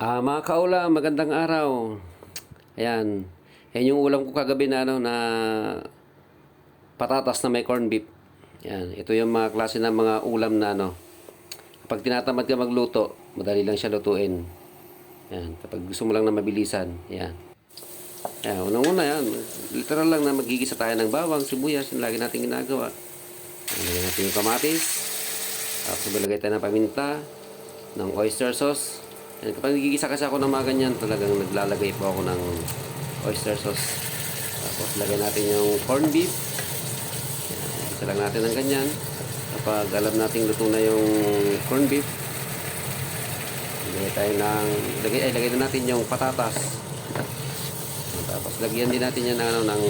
Ah, mga kaula, magandang araw. Ayan. Yan yung ulam ko kagabi na ano na patatas na may corn beef. Yan, ito yung mga klase ng mga ulam na ano. Kapag tinatamad ka magluto, madali lang siya lutuin. Yan, kapag gusto mo lang na mabilisan. Yan. Yan, unang-una yan. Literal lang na magigisa tayo ng bawang, sibuyas, yung lagi natin ginagawa. Ilagay natin yung kamatis. Tapos ilagay tayo ng paminta, ng oyster sauce. Yan, kapag nagigisa kasi ako ng mga ganyan, talagang naglalagay po ako ng oyster sauce. Tapos lagay natin yung corn beef. Yan, isa lang natin ng ganyan. Kapag alam nating luto na yung corn beef, lagay tayo ng, lagay, ay, lagay na natin yung patatas. Tapos lagyan din natin yan ng, ano, ng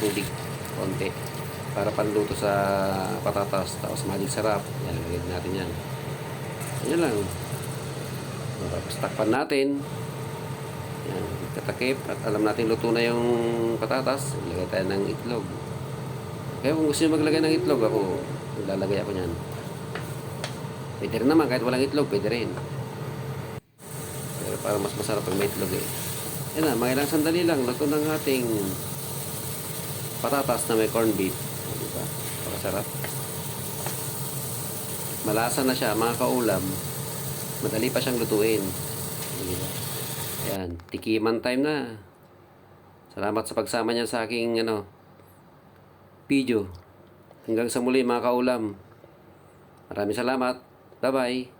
tubig konti para panluto sa patatas. Tapos maging sarap. Yan, lagyan natin yan. Yan lang. Tapos takpan natin. Yan, katakip at alam natin luto na yung patatas. Lagay tayo ng itlog. Kaya kung gusto nyo maglagay ng itlog, ako, lalagay ako niyan. Pwede rin naman, kahit walang itlog, pwede rin. Pero para mas masarap pag may itlog eh. Yan na, mga ilang sandali lang, luto ng ating patatas na may corn beef. Diba? Pakasarap. Malasa na siya, mga kaulam. Madali pa siyang lutuin. Diba? Yan, tikiman time na. Salamat sa pagsama niya sa aking ano, video. Hanggang sa muli mga kaulam. Maraming salamat. Bye-bye.